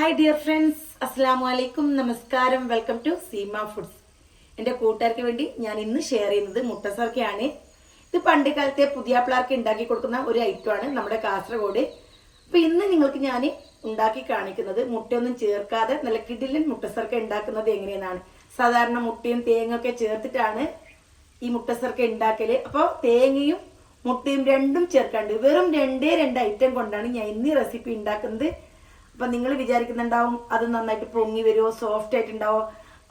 Hi dear friends അസ്സാം വലൈക്കും നമസ്കാരം വെൽക്കം ടു സീമ ഫുഡ്സ് എന്റെ കൂട്ടുകാർക്ക് വേണ്ടി ഞാൻ ഇന്ന് ഷെയർ ചെയ്യുന്നത് മുട്ടസർക്കയാണ് ഇത് പണ്ട് കാലത്തെ പുതിയ പിള്ളേർക്ക് ഉണ്ടാക്കി കൊടുക്കുന്ന ഒരു ഐറ്റം ആണ് നമ്മുടെ കാസർഗോഡ്. അപ്പൊ ഇന്ന് നിങ്ങൾക്ക് ഞാൻ ഉണ്ടാക്കി കാണിക്കുന്നത് മുട്ടയൊന്നും ചേർക്കാതെ നല്ല കിടിലൻ മുട്ടസർക്ക ഉണ്ടാക്കുന്നത് എങ്ങനെയെന്നാണ്. സാധാരണ മുട്ടയും തേങ്ങയൊക്കെ ചേർത്തിട്ടാണ് ഈ മുട്ടസർക്ക ഉണ്ടാക്കൽ. അപ്പോൾ തേങ്ങയും മുട്ടയും രണ്ടും ചേർക്കാണ്ട് വെറും രണ്ടേ രണ്ട് ഐറ്റം കൊണ്ടാണ് ഞാൻ ഇന്ന് റെസിപ്പി ഉണ്ടാക്കുന്നത്. അപ്പൊ നിങ്ങൾ വിചാരിക്കുന്നുണ്ടാവും അത് നന്നായിട്ട് പൊങ്ങി വരുമോ സോഫ്റ്റ് ആയിട്ടുണ്ടാവോ?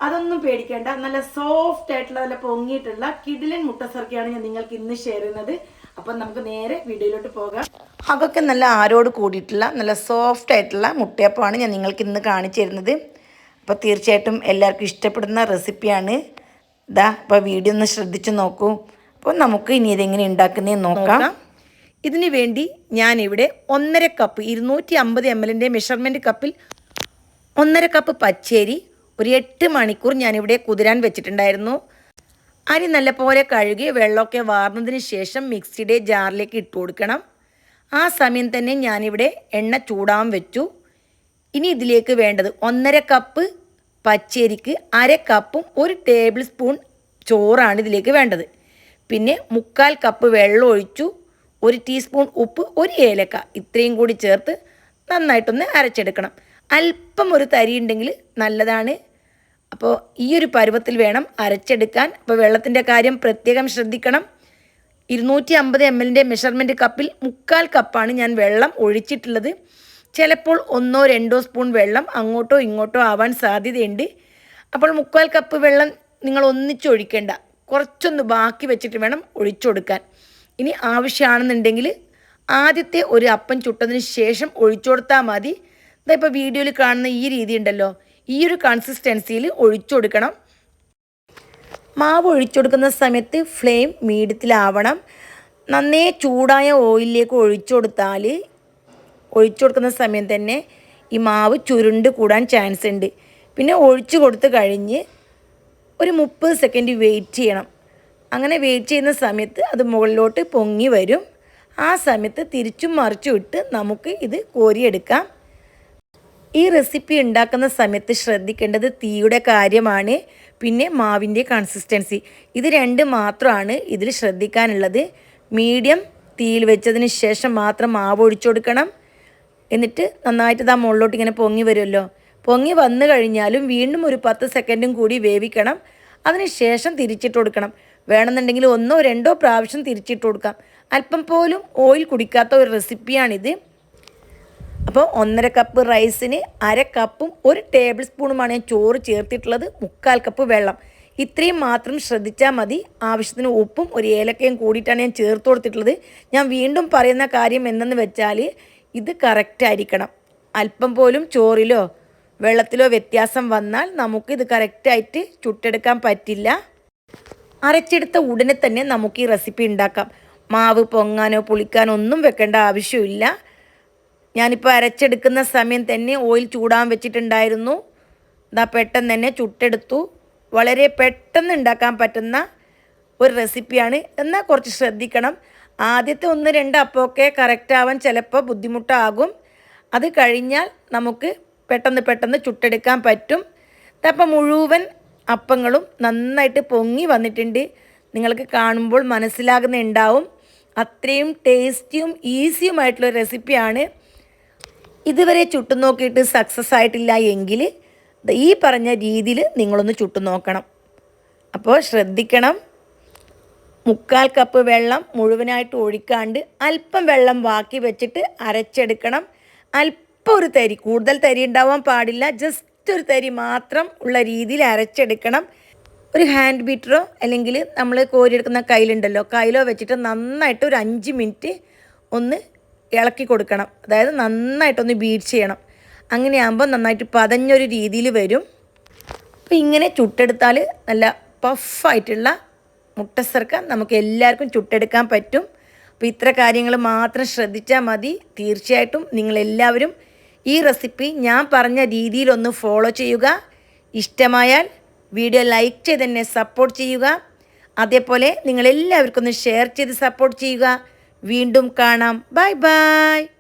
അതൊന്നും പേടിക്കേണ്ട. നല്ല സോഫ്റ്റ് ആയിട്ടുള്ള നല്ല പൊങ്ങിയിട്ടുള്ള കിടിലൻ മുട്ടസർക്കയാണ് ഞാൻ നിങ്ങൾക്ക് ഇന്ന് ഷെയർ ചെയ്യുന്നത്. അപ്പം നമുക്ക് നേരെ വീഡിയോയിലോട്ട് പോകാം. അതൊക്കെ നല്ല ആരോട് കൂടിയിട്ടുള്ള നല്ല സോഫ്റ്റ് ആയിട്ടുള്ള മുട്ടയപ്പമാണ് ഞാൻ നിങ്ങൾക്ക് ഇന്ന് കാണിച്ചു തരുന്നത്. അപ്പോൾ തീർച്ചയായിട്ടും എല്ലാവർക്കും ഇഷ്ടപ്പെടുന്ന റെസിപ്പിയാണ് ഇതാ അപ്പോൾ വീഡിയോ ഒന്ന് ശ്രദ്ധിച്ചു നോക്കൂ. അപ്പോൾ നമുക്ക് ഇനി ഇതെങ്ങനെ ഉണ്ടാക്കുന്നതെന്ന് നോക്കാം. ഇതിന് വേണ്ടി ഞാനിവിടെ ഒന്നര കപ്പ് ഇരുന്നൂറ്റി അമ്പത് എം എല്ലിന്റെ മെഷർമെന്റ് കപ്പിൽ ഒന്നര കപ്പ് പച്ചേരി ഒരു എട്ട് മണിക്കൂർ ഞാനിവിടെ കുതിരാൻ വെച്ചിട്ടുണ്ടായിരുന്നു. അരി നല്ലപോലെ കഴുകി വെള്ളമൊക്കെ വാർന്നതിന് ശേഷം മിക്സിയുടെ ജാറിലേക്ക് ഇട്ട് കൊടുക്കണം. ആ സമയം തന്നെ ഞാനിവിടെ എണ്ണ ചൂടാൻ വെച്ചു. ഇനി ഇതിലേക്ക് വേണ്ടത് ഒന്നര കപ്പ് പച്ചരിക്ക് അര കപ്പും ഒരു ടേബിൾ സ്പൂൺ ചോറാണ് ഇതിലേക്ക് വേണ്ടത്. പിന്നെ മുക്കാൽ കപ്പ് വെള്ളം ഒഴിച്ചു. ഒരു ടീസ്പൂൺ ഉപ്പ് ഒരു ഏലക്ക ഇത്രയും കൂടി ചേർത്ത് നന്നായിട്ടൊന്ന് അരച്ചെടുക്കണം. അല്പം ഒരു തരി ഉണ്ടെങ്കിൽ നല്ലതാണ്. അപ്പോൾ ഈ ഒരു പരുവത്തിൽ വേണം അരച്ചെടുക്കാൻ. അപ്പോൾ വെള്ളത്തിന്റെ കാര്യം പ്രത്യേകം ശ്രദ്ധിക്കണം. ഇരുന്നൂറ്റി അമ്പത് എം എല്ലിന്റെ മെഷർമെന്റ് കപ്പിൽ മുക്കാൽ കപ്പാണ് ഞാൻ വെള്ളം ഒഴിച്ചിട്ടുള്ളത്. ചിലപ്പോൾ ഒന്നോ രണ്ടോ സ്പൂൺ വെള്ളം അങ്ങോട്ടോ ഇങ്ങോട്ടോ ആവാൻ സാധ്യതയുണ്ട്. അപ്പോൾ മുക്കാൽ കപ്പ് വെള്ളം നിങ്ങൾ ഒന്നിച്ചൊഴിക്കേണ്ട കുറച്ചൊന്ന് ബാക്കി വെച്ചിട്ട് വേണം ഒഴിച്ചു കൊടുക്കാൻ ഇനി ആവശ്യമാണെന്നുണ്ടെങ്കിൽ ആദ്യത്തെ ഒരു അപ്പം ചുട്ടതിന് ശേഷം ഒഴിച്ചു കൊടുത്താൽ മതി. ഇതാ ഇപ്പോൾ വീഡിയോയിൽ കാണുന്ന ഈ രീതി ഉണ്ടല്ലോ. ഈ ഒരു കൺസിസ്റ്റൻസിയിൽ ഒഴിച്ചു കൊടുക്കണം. മാവ് ഒഴിച്ചു കൊടുക്കുന്ന സമയത്ത് ഫ്ലെയിം മീഡിയത്തിലാവണം. നന്നേ ചൂടായ ഓയിലിലേക്ക് ഒഴിച്ചു കൊടുത്താൽ ഒഴിച്ചു കൊടുക്കുന്ന സമയം തന്നെ ഈ മാവ് ചുരുണ്ട് കൂടാൻ ചാൻസ് ഉണ്ട്. പിന്നെ ഒഴിച്ചു കൊടുത്ത് കഴിഞ്ഞ് ഒരു മുപ്പത് സെക്കൻഡ് വെയിറ്റ് ചെയ്യണം. അങ്ങനെ വെയിറ്റ് ചെയ്യുന്ന സമയത്ത് അത് മുകളിലോട്ട് പൊങ്ങി വരും. ആ സമയത്ത് തിരിച്ചും മറിച്ചും ഇട്ട് നമുക്ക് ഇത് കോരിയെടുക്കാം. ഈ റെസിപ്പി ഉണ്ടാക്കുന്ന സമയത്ത് ശ്രദ്ധിക്കേണ്ടത് തീയുടെ കാര്യമാണ് പിന്നെ മാവിന്റെ കൺസിസ്റ്റൻസി ഇത് രണ്ട് മാത്രമാണ് ഇതിൽ ശ്രദ്ധിക്കാനുള്ളത്. മീഡിയം തീയിൽ വെച്ചതിന് ശേഷം മാത്രം മാവ് ഒഴിച്ചു കൊടുക്കണം. എന്നിട്ട് നന്നായിട്ട് ഇതാ മുകളിലോട്ട് ഇങ്ങനെ പൊങ്ങി വരുമല്ലോ. പൊങ്ങി വന്നു കഴിഞ്ഞാലും വീണ്ടും ഒരു പത്ത് സെക്കൻഡും കൂടി വേവിക്കണം. അതിന് ശേഷം തിരിച്ചിട്ട് കൊടുക്കണം. വേണമെന്നുണ്ടെങ്കിൽ ഒന്നോ രണ്ടോ പ്രാവശ്യം തിരിച്ചിട്ട് കൊടുക്കാം. അല്പം പോലും ഓയിൽ കുടിക്കാത്ത ഒരു റെസിപ്പിയാണിത് അപ്പോൾ ഒന്നര കപ്പ് റൈസിന് അര കപ്പും ഒരു ടേബിൾ സ്പൂണുമാണ് ഞാൻ ചോറ് ചേർത്തിട്ടുള്ളത് മുക്കാൽ കപ്പ് വെള്ളം. ഇത്രയും മാത്രം ശ്രദ്ധിച്ചാൽ മതി. ആവശ്യത്തിന് ഉപ്പും ഒരു ഏലക്കയും കൂടിയിട്ടാണ് ഞാൻ ചേർത്ത് കൊടുത്തിട്ടുള്ളത്. ഞാൻ വീണ്ടും പറയുന്ന കാര്യം എന്തെന്ന് വെച്ചാൽ ഇത് കറക്റ്റ് ആയിരിക്കണം. അല്പം പോലും ചോറിലോ വെള്ളത്തിലോ വ്യത്യാസം വന്നാൽ നമുക്കിത് കറക്റ്റായിട്ട് ചുട്ടെടുക്കാൻ പറ്റില്ല. അരച്ചെടുത്ത ഉടനെ തന്നെ നമുക്ക് ഈ റെസിപ്പി ഉണ്ടാക്കാം. മാവ് പൊങ്ങാനോ പുളിക്കാനോ ഒന്നും വെക്കേണ്ട ആവശ്യമില്ല. ഞാനിപ്പോൾ അരച്ചെടുക്കുന്ന സമയം തന്നെ ഓയിൽ ചൂടാൻ വെച്ചിട്ടുണ്ടായിരുന്നു. ഇതാ പെട്ടെന്ന് തന്നെ ചുട്ടെടുത്തു. വളരെ പെട്ടെന്ന് ഉണ്ടാക്കാൻ പറ്റുന്ന ഒരു റെസിപ്പിയാണ്. എന്നാൽ കുറച്ച് ശ്രദ്ധിക്കണം. ആദ്യത്തെ ഒന്ന് രണ്ട് അപ്പമൊക്കെ കറക്റ്റ് ആവാൻ ചിലപ്പോൾ ബുദ്ധിമുട്ടാകും. അത് കഴിഞ്ഞാൽ നമുക്ക് പെട്ടെന്ന് പെട്ടെന്ന് ചുട്ടെടുക്കാൻ പറ്റും. അപ്പം മുഴുവൻ അപ്പങ്ങളും നന്നായിട്ട് പൊങ്ങി വന്നിട്ടുണ്ട്. നിങ്ങൾക്ക് കാണുമ്പോൾ മനസ്സിലാകുന്നുണ്ടാവും. അത്രയും ടേസ്റ്റിയും ഈസിയുമായിട്ടുള്ള റെസിപ്പിയാണ്. ഇതുവരെ ചുട്ടു നോക്കിയിട്ട് സക്സസ് ആയിട്ടില്ല എങ്കിൽ ഈ പറഞ്ഞ രീതിയിൽ നിങ്ങളൊന്ന് ചുട്ടു നോക്കണം. അപ്പോൾ ശ്രദ്ധിക്കണം. മുക്കാൽ കപ്പ് വെള്ളം മുഴുവനായിട്ട് ഒഴിക്കാണ്ട് അല്പം വെള്ളം ബാക്കി വെച്ചിട്ട് അരച്ചെടുക്കണം. അല്പം ഒരു തരി കൂടുതൽ തരി ഉണ്ടാവാൻ പാടില്ല. ജസ്റ്റ് ഒരു തരി മാത്രം ഉള്ള രീതിയിൽ അരച്ചെടുക്കണം. ഒരു ഹാൻഡ് ബീറ്ററോ അല്ലെങ്കിൽ നമ്മൾ കോരിയെടുക്കുന്ന കയ്യിലുണ്ടല്ലോ. കയ്യിലോ വെച്ചിട്ട് നന്നായിട്ട് ഒരു അഞ്ച് മിനിറ്റ് ഒന്ന് ഇളക്കി കൊടുക്കണം. അതായത് നന്നായിട്ടൊന്ന് ബീറ്റ് ചെയ്യണം. അങ്ങനെയാകുമ്പോൾ നന്നായിട്ട് പതഞ്ഞൊരു രീതിയിൽ വരും. അപ്പോൾ ഇങ്ങനെ ചുട്ടെടുത്താൽ നല്ല പഫായിട്ടുള്ള മുട്ടസർക്ക നമുക്ക് എല്ലാവർക്കും ചുട്ടെടുക്കാൻ പറ്റും. അപ്പോൾ ഇത്ര കാര്യങ്ങൾ മാത്രം ശ്രദ്ധിച്ചാൽ മതി. തീർച്ചയായിട്ടും നിങ്ങളെല്ലാവരും ഈ റെസിപ്പി ഞാൻ പറഞ്ഞ രീതിയിലൊന്ന് ഫോളോ ചെയ്യുക. ഇഷ്ടമായാൽ വീഡിയോ ലൈക്ക് ചെയ്ത് എന്നെ സപ്പോർട്ട് ചെയ്യുക. അതേപോലെ നിങ്ങളെല്ലാവർക്കും ഒന്ന് ഷെയർ ചെയ്ത് സപ്പോർട്ട് ചെയ്യുക. വീണ്ടും കാണാം. Bye bye.